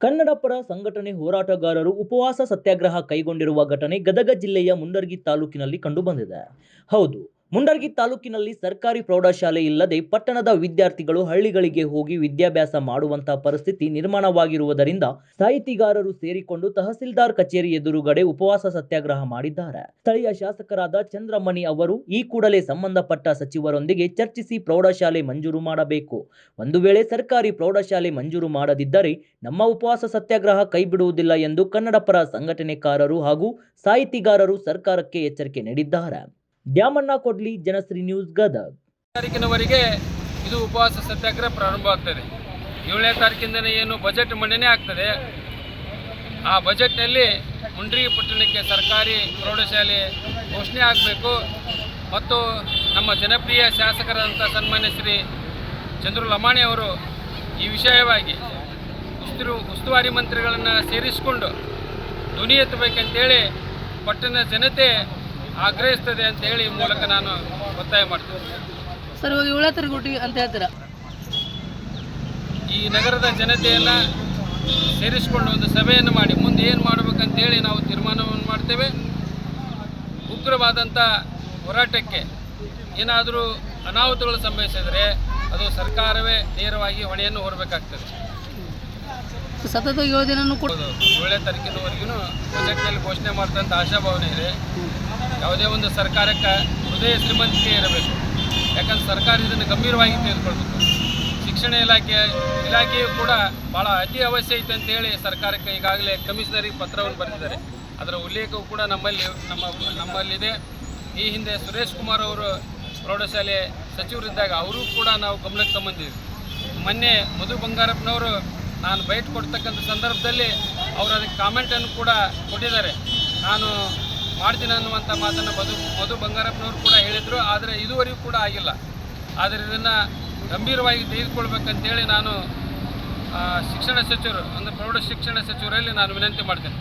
ಕನ್ನಡ ಪರ ಸಂಘಟನೆ ಹೋರಾಟಗಾರರು ಉಪವಾಸ ಸತ್ಯಾಗ್ರಹ ಕೈಗೊಂಡಿರುವ ಘಟನೆ ಗದಗ ಜಿಲ್ಲೆಯ ಮುಂಡರ್ಗಿ ತಾಲೂಕಿನಲ್ಲಿ ಕಂಡುಬಂದಿದೆ ಹೌದು ಮುಂಡರ್ಗಿ ತಾಲೂಕಿನಲ್ಲಿ ಸರ್ಕಾರಿ ಪ್ರೌಢಶಾಲೆ ಇಲ್ಲದೆ ಪಟ್ಟಣದ ವಿದ್ಯಾರ್ಥಿಗಳು ಹಳ್ಳಿಗಳಿಗೆ ಹೋಗಿ ವಿದ್ಯಾಭ್ಯಾಸ ಮಾಡುವಂತಹ ಪರಿಸ್ಥಿತಿ ನಿರ್ಮಾಣವಾಗಿರುವುದರಿಂದ ಸಾಹಿತಿಗಾರರು ಸೇರಿಕೊಂಡು ತಹಸೀಲ್ದಾರ್ ಕಚೇರಿ ಎದುರುಗಡೆ ಉಪವಾಸ ಸತ್ಯಾಗ್ರಹ ಮಾಡಿದ್ದಾರೆ. ಸ್ಥಳೀಯ ಶಾಸಕರಾದ ಚಂದ್ರಮಣಿ ಅವರು ಈ ಕೂಡಲೇ ಸಂಬಂಧಪಟ್ಟ ಸಚಿವರೊಂದಿಗೆ ಚರ್ಚಿಸಿ ಪ್ರೌಢಶಾಲೆ ಮಂಜೂರು ಮಾಡಬೇಕು. ಒಂದು ವೇಳೆ ಸರ್ಕಾರಿ ಪ್ರೌಢಶಾಲೆ ಮಂಜೂರು ಮಾಡದಿದ್ದರೆ ನಮ್ಮ ಉಪವಾಸ ಸತ್ಯಾಗ್ರಹ ಕೈಬಿಡುವುದಿಲ್ಲ ಎಂದು ಕನ್ನಡಪರ ಸಂಘಟನೆಕಾರರು ಹಾಗೂ ಸಾಹಿತಿಗಾರರು ಸರ್ಕಾರಕ್ಕೆ ಎಚ್ಚರಿಕೆ ನೀಡಿದ್ದಾರೆ. ದ್ಯಾಮಣ್ಣ ಕೊಡ್ಲಿ, ಜನಶ್ರೀ ನ್ಯೂಸ್, ಗದಗ್. ತಾರೀಕಿನವರೆಗೆ ಇದು ಉಪವಾಸ ಸತ್ಯಾಗ್ರಹ ಪ್ರಾರಂಭ ಆಗ್ತದೆ. ಏಳನೇ ತಾರೀಕಿಂದನೇ ಏನು ಬಜೆಟ್ ಮಂಡನೆ ಆಗ್ತದೆ. ಆ ಬಜೆಟ್ನಲ್ಲಿ ಮುಂಡ್ರಿ ಪಟ್ಟಣಕ್ಕೆ ಸರ್ಕಾರಿ ಪ್ರೌಢಶಾಲೆ ಘೋಷಣೆ ಆಗಬೇಕು ಮತ್ತು ನಮ್ಮ ಜನಪ್ರಿಯ ಶಾಸಕರಾದಂಥ ಸನ್ಮಾನ್ಯ ಶ್ರೀ ಚಂದ್ರು ಲಮಾಣಿ ಅವರು ಈ ವಿಷಯವಾಗಿ ಉಸ್ತುರು, ಉಸ್ತುವಾರಿ ಮಂತ್ರಿಗಳನ್ನು ಸೇರಿಸಿಕೊಂಡು ಧ್ವನಿ ಎತ್ತಬೇಕಂತೇಳಿ ಪಟ್ಟಣ ಜನತೆ ಆಗ್ರಹಿಸ್ತದೆ ಅಂತ ಹೇಳಿ ಈ ಮೂಲಕ ನಾನು ಒತ್ತಾಯ ಮಾಡ್ತೀನಿ. ಸರ್ ಇವಾಗ ಅಂತ ಹೇಳ್ತೀರಾ? ಈ ನಗರದ ಜನತೆಯನ್ನ ಸೇರಿಸಿಕೊಂಡು ಒಂದು ಸಭೆಯನ್ನು ಮಾಡಿ ಮುಂದೆ ಏನು ಮಾಡಬೇಕಂತೇಳಿ ನಾವು ತೀರ್ಮಾನವನ್ನು ಮಾಡ್ತೇವೆ. ಉಗ್ರವಾದಂಥ ಹೋರಾಟಕ್ಕೆ ಏನಾದರೂ ಅನಾಹುತಗಳು ಸಂಭವಿಸಿದರೆ ಅದು ಸರ್ಕಾರವೇ ನೇರವಾಗಿ ಹೊಣೆಯನ್ನು ಹೊರಬೇಕಾಗ್ತದೆ. ಸತತ ಏಳು ದಿನನೂ ಕೂಡ ಏಳನೇ ತಾರೀಕಿನವರೆಗೂ ಬಜೆಟ್ನಲ್ಲಿ ಘೋಷಣೆ ಮಾಡ್ತಂಥ ಆಶಾಭಾವನೆ ಇದೆ. ಯಾವುದೇ ಒಂದು ಸರ್ಕಾರಕ್ಕೆ ಹೃದಯ ಶ್ರೀಮಂತಿಕೆ ಇರಬೇಕು. ಯಾಕಂದ್ರೆ ಸರ್ಕಾರ ಇದನ್ನು ಗಂಭೀರವಾಗಿ ತೆಗೆದುಕೊಳ್ಬೇಕು. ಶಿಕ್ಷಣ ಇಲಾಖೆ, ಇಲಾಖೆಯು ಕೂಡ ಭಾಳ ಅತಿ ಅವಶ್ಯ ಐತೆ ಅಂತೇಳಿ ಸರ್ಕಾರಕ್ಕೆ ಈಗಾಗಲೇ ಕಮಿಷನರಿಗೆ ಪತ್ರವನ್ನು ಬರೆದಿದ್ದಾರೆ. ಅದರ ಉಲ್ಲೇಖವು ಕೂಡ ನಮ್ಮಲ್ಲಿ, ನಮ್ಮ, ನಮ್ಮಲ್ಲಿದೆ. ಈ ಹಿಂದೆ ಸುರೇಶ್ ಕುಮಾರ್ ಅವರು ಪ್ರೌಢಶಾಲೆ ಸಚಿವರಿದ್ದಾಗ ಅವರು ಕೂಡ ನಾವು ಗಮನಕ್ಕೆ ತಂಬಂದಿದ್ದೀವಿ ಮೊನ್ನೆ ಮಧು ಬಂಗಾರಪ್ಪನವರು ನಾನು ಬೈಟ್ ಕೊಡ್ತಕ್ಕಂಥ ಸಂದರ್ಭದಲ್ಲಿ ಅವರು ಅದಕ್ಕೆ ಕಾಮೆಂಟನ್ನು ಕೂಡ ಕೊಟ್ಟಿದ್ದಾರೆ. ನಾನು ಮಾಡ್ತೀನಿ ಅನ್ನುವಂಥ ಮಾತನ್ನು ಮಧು ಮಧು ಬಂಗಾರಪ್ಪನವರು ಕೂಡ ಹೇಳಿದರು, ಆದರೆ ಇದುವರೆಗೂ ಕೂಡ ಆಗಿಲ್ಲ. ಆದರೆ ಇದನ್ನು ಗಂಭೀರವಾಗಿ ತೆಗೆದುಕೊಳ್ಬೇಕಂತೇಳಿ ನಾನು ಶಿಕ್ಷಣ ಸಚಿವರು, ಅಂದರೆ ಪ್ರೌಢ ಶಿಕ್ಷಣ ಸಚಿವರಲ್ಲಿ ನಾನು ವಿನಂತಿ ಮಾಡ್ತೇನೆ.